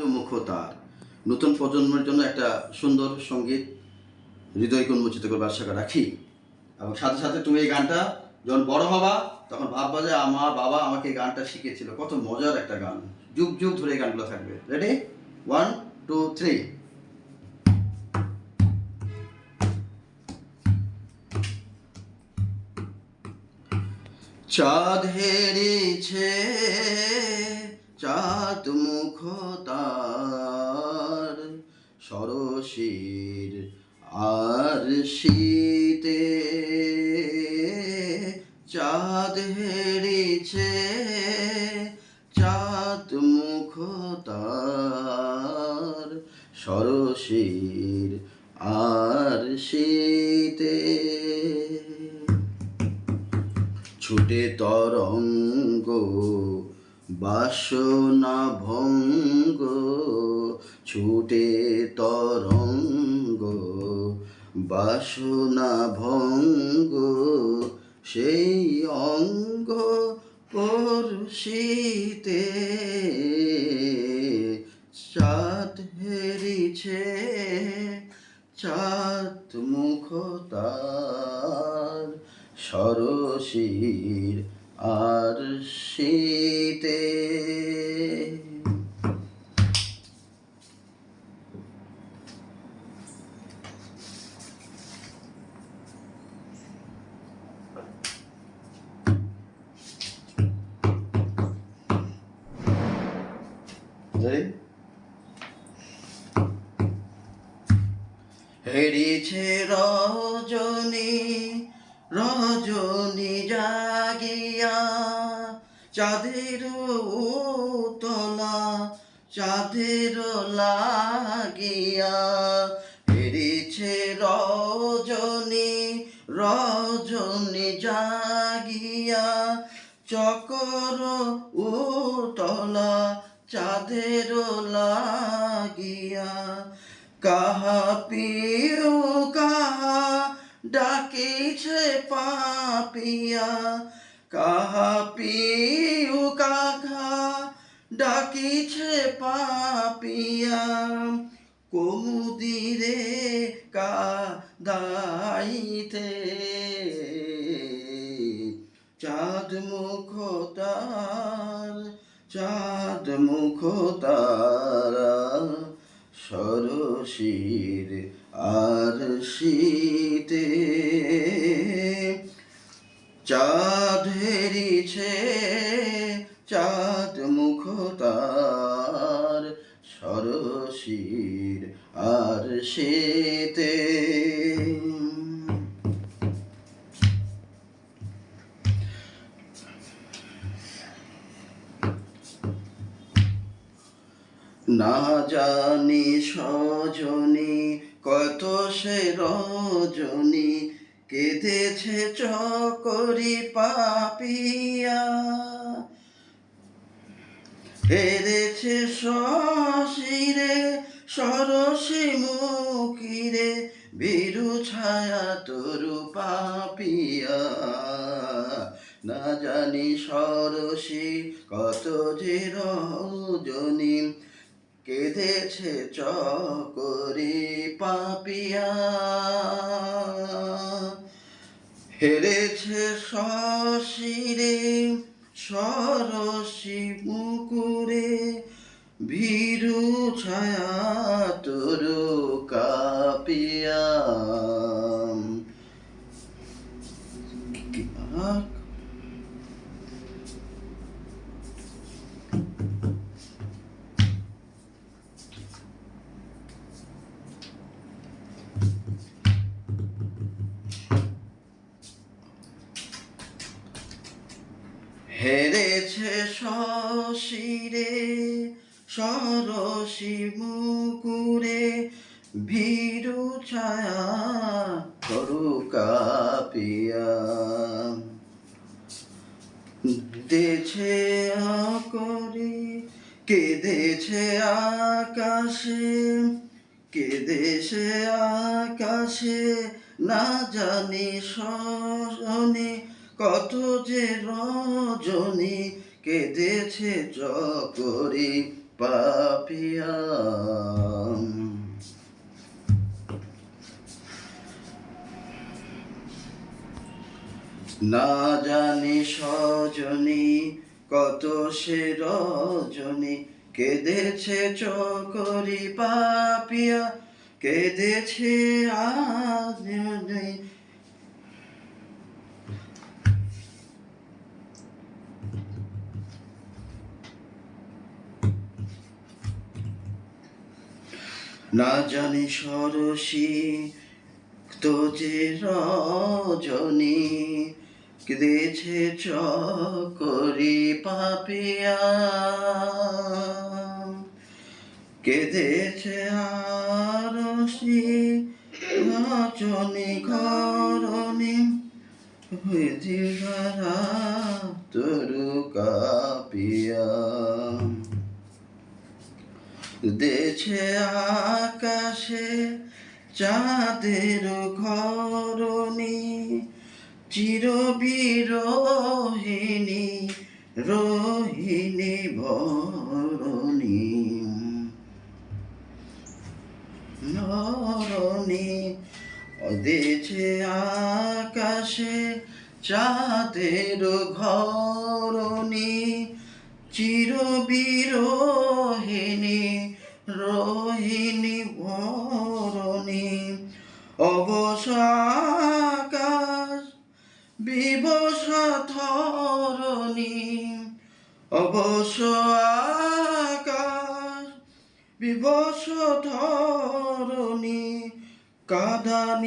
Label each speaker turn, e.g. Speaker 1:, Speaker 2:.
Speaker 1: মুখতার নতুন প্রজন্মের জন্য একটা সুন্দর সংগীত হৃদয়কে উন্মোচিত করবার আশা রাখি। এবং সাথে সাথে তুমি এই গানটা যখন বড় হবা, তখন ভাববা যে আমার বাবা আমাকে এই গানটা শিখিয়েছিল। কত মজার একটা গান। যুগ যুগ ধরে এই গানগুলো থাকবে। রেডি ওয়ান টু থ্রি চাঁদ হেরিছে চাঁদ মুখ তার সরসির আর শীতে চাঁদ হেরিছে চাঁদ মুখ তার সরসির আর শীতে ছুটে তরঙ্গ বাসনা ভঙ্গ, ছুটে তরঙ্গ। বাসনা ভঙ্গ, সেই অঙ্গ পরশিতে চাঁদ হেরিছে, চাঁদ মুখ তার সরসির আর শীতে? হেরিছে রজনী রজনী জাগিয়া চাঁদের তলা চাঁদের লাগিয়া হেরিছে রজনী রজনী জাগিয়া চকর উতলা, চাঁদের লাগিয়া। কাহা পিউ কাহা ডাকিছে পাপিয়া, কাহা পিউ কাহা ডাকিছে পাপিয়া কুমুদিরে কাদাইতে। চাঁদ মুখ তার চাঁদ মুখ তারা সরসির আর শীতে চাঁদ হেরিছে চাঁদ মুখতার সরসির আর শীতে না জানি সজনী, কত সে রজনী, কেঁদেছে চকরি পাপিয়া। হেরেছে শশিরে, সরসী মুখিরে, বিরু ছায়া তরু পাপিয়া। না জানি সরসী কত যে রজনী কেঁদেছে চকরি পাপিয়া। হেরেছে শশিরে সরসি মুকুরে ভীরু ছায়া তরু কাপিয়া। হেরেছে শশিরে, সরসী মুকুরে, ভীরু ছায়া করু কাপিয়া। দেছে করি কেঁদেছে আকাশে কেঁদেছে আকাশে, না জানি সজনে কত যে রজনী কেঁদেছে চকরি পাপিয়া। না জানি সজনী কত সে রজনী কেঁদেছে চকরি পাপিয়া। কেঁদেছে আজ না জানি সরসী তো যে রজনী কেঁদেছে চকরি পাপিয়া। কেঁদেছে আরসি রজনী ঘরণী হৃদিহারা তরু কাপিয়া। দেছে আকাশে চাঁদের ঘরণী চিরবিরোহিণী রোহিণী ভরণী নরণী দেছে আকাশে চাঁদের ঘরণী চির বিরোহিণী রোহিণী ভরণী অবসাকাশ বিবশ ধরণী অবশ্য আকাশ বিবস ধরণী কাদানি